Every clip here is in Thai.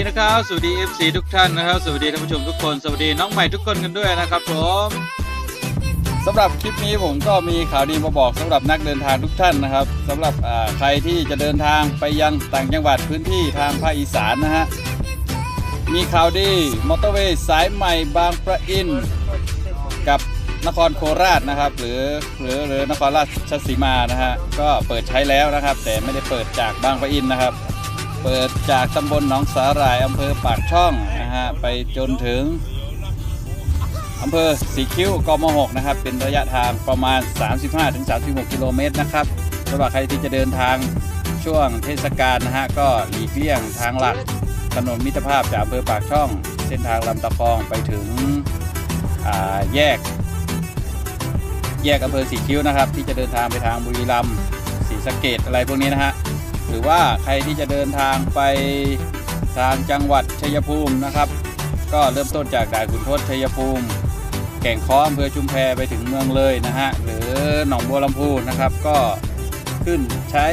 สวัสดีนะครับ สวัสดี FC ทุกท่านนะครับ สวัสดีท่านผู้ชมทุกคน สวัสดีน้องใหม่ทุกคนกันด้วยนะครับผมสำหรับคลิปนี้ผมก็มีข่าวดีมาบอกสำหรับนักเดินทางทุกท่านนะครับสำหรับใครที่จะเดินทางไปยังต่างจังหวัดพื้นที่ทางภาคอีสานนะฮะมีข่าวดีมอเตอร์เวย์สายใหม่บางประอินกับนครโคราชนะครับ หรือหรือหรือนครราชสีมานะฮะก็เปิดใช้แล้วนะครับ แต่ไม่ได้เปิดจากบางปะอินนะครับ เปิดจากตำบลหนองสาหร่ายอำเภอปากช่องนะฮะไปจนถึงอำเภอสีคิ้วกม6นะครับ เป็นระยะทางประมาณ 35-36 กิโลเมตรนะครับสำหรับใครที่จะเดินทางช่วงเทศกาลนะฮะก็หลีกเลี่ยงทางหลักถนนมิตรภาพจากอำเภอปากช่อง เส้นทางลำตะคองไปถึงแยก แยกอำเภอสีคิ้วนะครับ ที่จะเดินทางไปทางบุรีรัมย์ศรีสะเกดอะไรพวกนี้นะฮะ หรือว่าใครที่จะเดินทางไปทางจังหวัดชัยภูมินะครับ ก็เริ่มต้นจากด่านขุนทดชัยภูมิ แก่งค้ออำเภอชุมแพไปถึงเมืองเลยนะฮะหรือหนองบัวลำพูนะครับ ก็ขึ้นใช้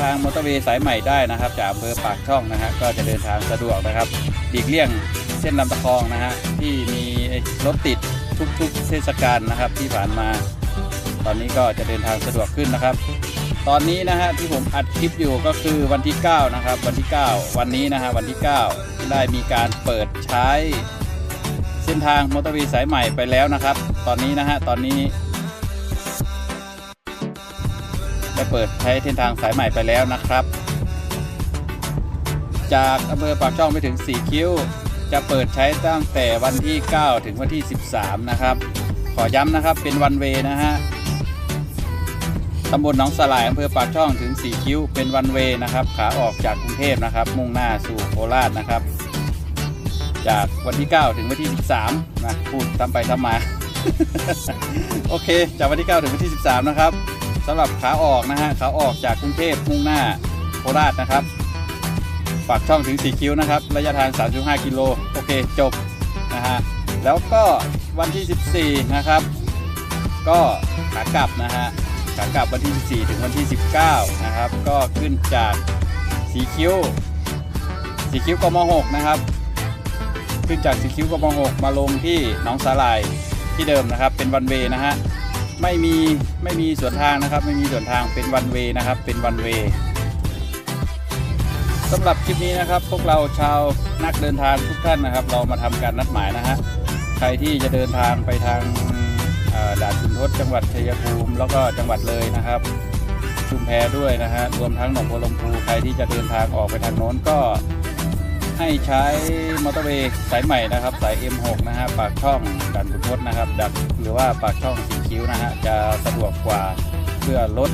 ทางมอเตอร์เวย์สายใหม่ได้นะครับ จากอำเภอปากช่องนะฮะก็จะเดินทางสะดวกนะครับหลีกเลี่ยงเส้นลำตะคองนะฮะที่มีรถติดทุกๆเทศกาลนะครับที่ผ่านมา ตอนนี้ก็จะเดินทางสะดวกขึ้นนะครับ ตอนนี้นะฮะที่ผมอัดคลิปอยู่ก็คือวันที่ 9 นะครับ วันที่ 9 วันนี้นะฮะวันที่ 9 ได้มีการเปิดใช้เส้นทางมอเตอร์วย์สายใหม่ไปแล้วนะครับ ตอนนี้นะฮะตอนนี้ได้เปิดใช้เส้นทางสายใหม่ไปแล้วนะครับ จากอำเภอปากช่องไปถึง 4 คิ้ว จะเปิดใช้ตั้งแต่วันที่ 9 ถึงวันที่ 13 นะครับ ขอย้ำนะครับเป็นวันเวนะฮะ ตำบลหนองสลายอำเภอปากช่องถึง 4 คิ้ว เป็นวันเวนะครับ ขาออกจากกรุงเทพนะครับ มุ่งหน้าสู่โคราชนะครับ จากวันที่ 9 ถึงวันที่ 13 นะพูดตามไปตามมา โอเค จากวันที่ 9 ถึงวันที่ 13 นะครับสำหรับขาออกนะฮะขาออกจากกรุงเทพมุ่งหน้าโคราชนะครับปากช่องถึง 4 คิ้วนะครับ ระยะทาง 3.5 กิโลโอเค จบนะฮะแล้วก็วันที่ 14 นะครับ ก็ขากลับนะฮะ ขากลับวันที่ 14 ถึงวันที่ 19 นะครับ ก็ขึ้นจากสีคิ้วสีคิ้วกม6นะครับ ขึ้นจากสีคิ้วกม6มาลงที่หนองสาหร่ายที่เดิมนะครับ เป็นวันเวนะฮะไม่มีไม่มีสวนทางนะครับ ไม่มีสวนทางเป็นวันเวนะครับ เป็นวันเวสำหรับคลิปนี้นะครับ พวกเราชาวนักเดินทางทุกท่านนะครับ เรามาทำการนัดหมายนะฮะใครที่จะเดินทางไปทาง ด่านขุนทดจังหวัดชัยภูมิแล้วก็จังหวัดเลยนะครับ ชุมแพด้วยนะฮะรวมทั้งหนองบัวลำพูใครที่จะเดินทางออกไปทางโน้นก็ให้ใช้มอเตอร์เวย์สายใหม่นะครับ สาย M6 นะฮะปากช่องด่านขุนทดนะครับดับหรือว่าปากช่องสีคิ้วนะฮะจะสะดวกกว่าเพื่อลด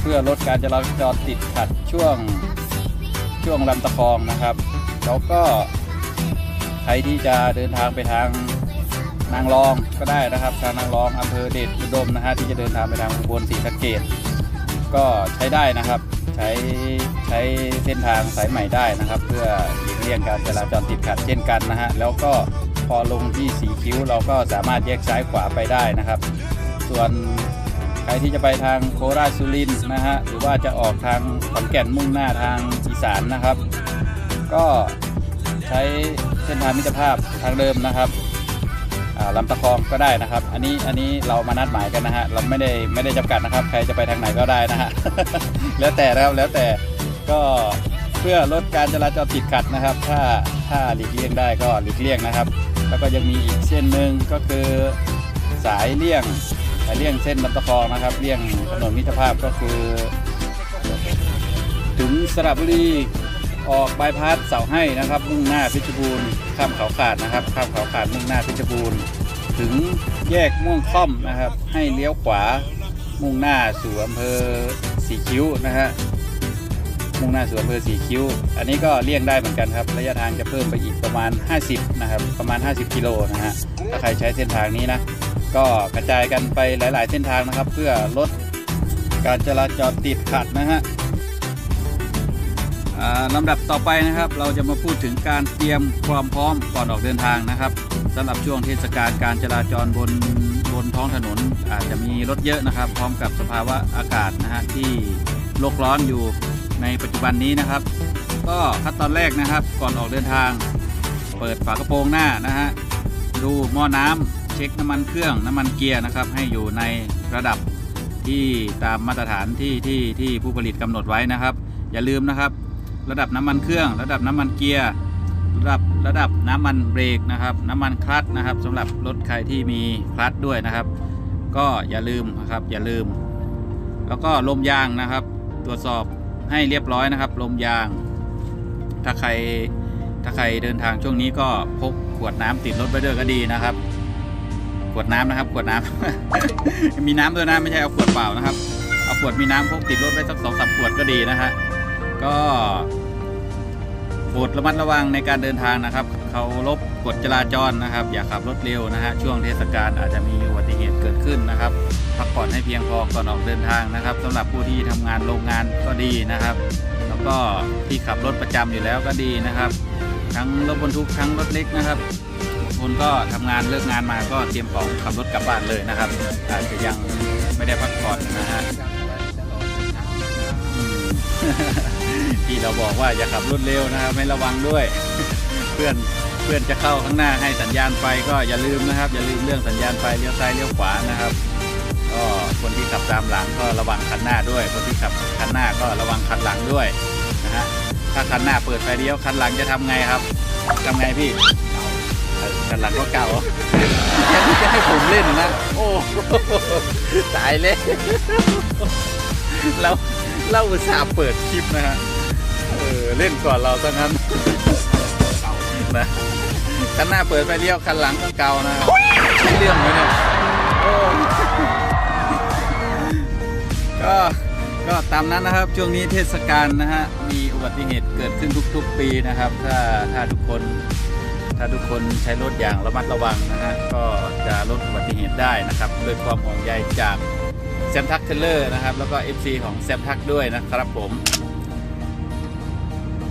เพื่อลดการจราจรติดขัดช่วงช่วงลำตะคองนะครับ แล้วก็ใครที่จะเดินทางไปทาง นางรองก็ได้นะครับทางนางรองอำเภอเดชอุดมนะฮะที่จะเดินทางไปทางอุบลศรีสะเกดก็ใช้ได้นะครับใช้ใช้เส้นทางสายใหม่ได้นะครับ เพื่อหลีกเลี่ยงการจราจรติดขัดเช่นกันนะฮะแล้วก็พอลงที่สีคิ้วเราก็สามารถแยกซ้ายขวาไปได้นะครับ ส่วนใครที่จะไปทางโคราชสุรินทร์นะฮะหรือว่าจะออกทางขอนแก่นมุ่งหน้าทางอีสานนะครับ ก็ใช้เส้นทางมิตรภาพทางเดิมนะครับ ลำตะคองก็ได้นะครับ อันนี้อันนี้เรามานัดหมายกันนะฮะเราไม่ได้ไม่ได้จำกัดนะครับ ใครจะไปทางไหนก็ได้นะฮะแล้วแต่นะครับแล้วแต่ก็เพื่อลดการจราจรติดขัดนะครับ ถ้าถ้าหลีกเลี่ยงได้ก็หลีกเลี่ยงนะครับ แล้วก็ยังมีอีกเส้นหนึ่งก็คือสายเลี่ยงสายเลี่ยงเส้นลำตะคองนะครับเลี่ยงถนนมิตรภาพก็คือ ถึงสระบุรี ออกบายพาสเสาให้นะครับ มุ่งหน้าเพชรบูรณ์ข้ามเขาขาดนะครับ ข้ามเขาขาดมุ่งหน้าเพชรบูรณ์ถึงแยกม่วงค่อมนะครับ ให้เลี้ยวขวามุ่งหน้าสู่อำเภอสีคิ้วนะฮะมุ่งหน้าสู่อำเภอสีคิ้ว อันนี้ก็เลี่ยงได้เหมือนกันครับ ระยะทางจะเพิ่มไปอีกประมาณ 50 นะครับ ประมาณ 50 กิโลนะฮะ ถ้าใครใช้เส้นทางนี้นะ ก็กระจายกันไปหลาย ๆ เส้นทางนะครับ เพื่อลดการจราจรติดขัดนะฮะ ลำดับต่อไปนะครับเราจะมาพูดถึงการเตรียมความพร้อมก่อนออกเดินทางนะครับสำหรับช่วงเทศกาลการจราจรบนบนท้องถนน อาจจะมีรถเยอะนะครับ พร้อมกับสภาวะอากาศนะฮะที่โลกร้อนอยู่ในปัจจุบันนี้นะครับ ก็ขั้นตอนแรกนะครับก่อนออกเดินทาง เปิดฝากระโปรงหน้านะฮะดูหม้อน้ำเช็คน้ำมันเครื่องน้ำมันเกียร์นะครับ ให้อยู่ในระดับที่ตามมาตรฐานที่ที่ที่ผู้ผลิตกำหนดไว้นะครับ อย่าลืมนะครับ ระดับน้ำมันเครื่อง ระดับน้ำมันเกียร์ระดับระดับน้ำมันเบรกนะครับ น้ำมันคลัตช์นะครับสำหรับรถใครที่มีคลัตช์ด้วยนะครับ ก็อย่าลืมนะครับอย่าลืม แล้วก็ลมยางนะครับ ตรวจสอบให้เรียบร้อยนะครับ ลมยาง ถ้าใครถ้าใครเดินทางช่วงนี้ก็พกขวดน้ำติดรถไปด้วยก็ดีนะครับ ขวดน้ำนะครับ ขวดน้ำมีน้ำด้วยนะไม่ใช่เอาขวดเปล่านะครับ เอาขวดมีน้ำพกติดรถไว้สักสองสามขวดก็ดีนะฮะก็ ดระมัดระวังในการเดินทางนะครับ เขารบกฎจราจรนะครับ อย่าขับรถเร็วนะฮะช่วงเทศกาลอาจจะมีอุบัติเหตุเกิดขึ้นนะครับ พักผ่อนให้เพียงพอก่อนออกเดินทางนะครับสำหรับผู้ที่ทำงานโรงงานก็ดีนะครับ แล้วก็ที่ขับรถประจำอยู่แล้วก็ดีนะครับ ทั้งรถบรรทุกทั้งรถเล็กนะครับคนก็ทำงานเลิกงานมาก็เตรียมของขับรถกลับบ้านเลยนะครับ อาจจะยังไม่ได้พักผ่อน เราบอกว่าอย่าขับรถเร็วนะครับไม่ระวังด้วย เพื่อนเพื่อนจะเข้าข้างหน้าให้สัญญาณไฟก็อย่าลืมนะครับ อย่าลืมเรื่องสัญญาณไฟเลี้ยวซ้ายเลี้ยวขวานะครับก็คนที่ขับตามหลังก็ระวังคันหน้าด้วย คนที่ขับคันหน้าก็ระวังคันหลังด้วยนะฮะถ้าคันหน้าเปิดไฟเลี้ยวคันหลังจะทำไงครับทำไงพี่คันหลังก็เก่าแค่ที่จะให้ผมเล่นนะ โอ้ตายเลยเราเราอุตส่าห์เปิดคลิปนะฮะ เออเล่นก่อนเราซะงั้นนะคันหน้าเปิดไฟเลี้ยวคันหลังก็เก่านะใช่เรื่องไหมเนี่ยก็ก็ตามนั้นนะครับช่วงนี้เทศกาลนะฮะมีอุบัติเหตุเกิดขึ้นทุก ๆ ปีนะครับ ถ้าถ้าทุกคนถ้าทุกคนใช้รถอย่างระมัดระวังนะฮะก็จะลดอุบัติเหตุได้นะครับด้วยความห่วงใยจากแซมทักเทเลอร์นะครับ แล้วก็ FC ของแซมทักด้วยนะครับผม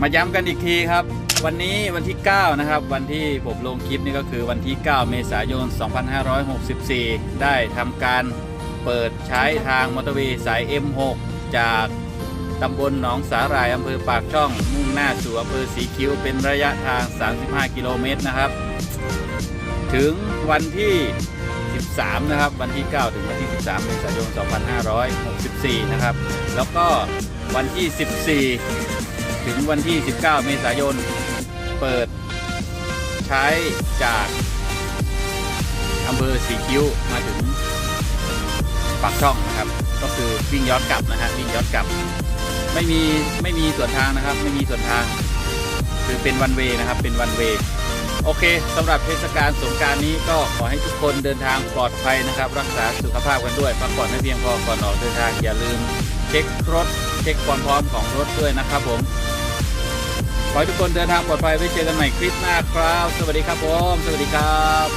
มาย้ำกันอีกทีครับ วันนี้วันที่ 9 นะครับ วันที่ผมลงคลิปนี่ก็คือวันที่ 9 เมษายน 2564 ได้ทำการเปิดใช้ทางมอเตอร์เวย์สาย M6 จากตำบลหนองสาหร่ายอำเภอปากช่อง มุ่งหน้าสู่อำเภอสีคิ้วเป็นระยะทาง 35 กิโลเมตรนะครับ ถึงวันที่ 13 นะครับ วันที่ 9 ถึงวันที่ 13 เมษายน 2564 นะครับ แล้วก็วันที่ 14 ถึงวันที่ 19 เมษายน เปิดใช้จากอำเภอสีคิ้วมาถึงปากช่องนะครับ ก็คือวิ่งย้อนกลับนะฮะวิ่งย้อนกลับ ไม่มีไม่มีส่วนทางนะครับ ไม่มีส่วนทาง คือเป็นวันเวนะครับเป็นวันเวโอเคสำหรับเทศกาลสงการนี้ก็ขอให้ทุกคนเดินทางปลอดภัยนะครับ รักษาสุขภาพกันด้วยพักผ่อนให้เพียงพอก่อนออกเดินทางอย่าลืมเช็ครถเช็คความพร้อมของรถด้วยนะครับผม ให้ทุกคนเดินทางปลอดภัยไว้เจอกันใหม่คลิปหน้าครับ สวัสดีครับผม สวัสดีครับ